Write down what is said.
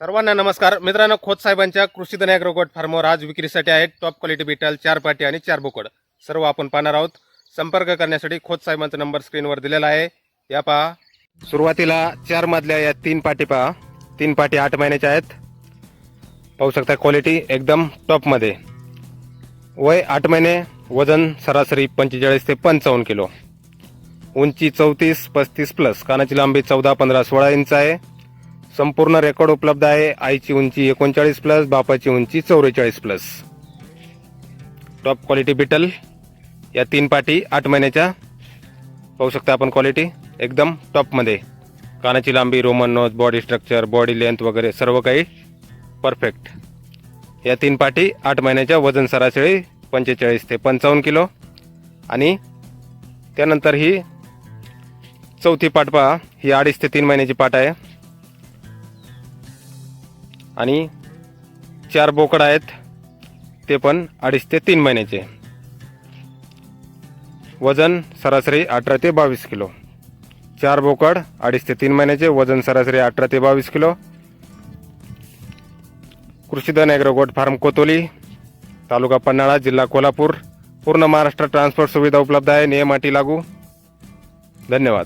सर्वांना नमस्कार. मित्रांनो खोत साहेबांच्या कृषी धन ॲग्रोगोट फार्मवर आज विक्रीसाठी आहेत टॉप क्वालिटी बिटल चार पाटी आणि चार बोकड. सर्व आपण पाहणार आहोत. संपर्क करण्यासाठी खोत साहेबांचा नंबर स्क्रीनवर दिलेला आहे. या पहा. सुरुवातीला चार मधल्या या तीन पाटी पहा. तीन पाटी आठ महिन्याच्या आहेत. पाहू शकता क्वालिटी एकदम टॉपमध्ये वय आठ महिने वजन सरासरी पंचेचाळीस ते पंचावन्न किलो. उंची चौतीस पस्तीस प्लस कानाची लांबी चौदा पंधरा सोळा इंच आहे. संपूर्ण रेकॉर्ड उपलब्ध आहे. आईची उंची एकोणचाळीस प्लस बापाची उंची चौवेचाळीस प्लस टॉप क्वालिटी बिटल या तीन पाटी आठ महिन्याच्या. पाहू शकता आपण क्वालिटी एकदम टॉपमध्ये कानाची लांबी Roman nose body structure body length वगैरे सर्व काही परफेक्ट या तीन पाटी आठ महिन्याच्या वजन सरासरी पंचेचाळीस ते पंचावन्न किलो. आणि त्यानंतर ही चौथी पाट पहा. ही अडीच ते तीन महिन्याची पाट आहे. आणि चार बोकड आहेत. ते पण अडीच ते तीन महिन्याचे. वजन सरासरी अठरा ते बावीस किलो. चार बोकड अडीच ते तीन महिन्याचे वजन सरासरी अठरा ते बावीस kilo. Krushidhan agro goat farm Kotoli तालुका पन्हाळा जिल्हा कोल्हापूर. पूर्ण महाराष्ट्र ट्रान्सपोर्ट सुविधा उपलब्ध आहे. नियम अटी लागू. धन्यवाद.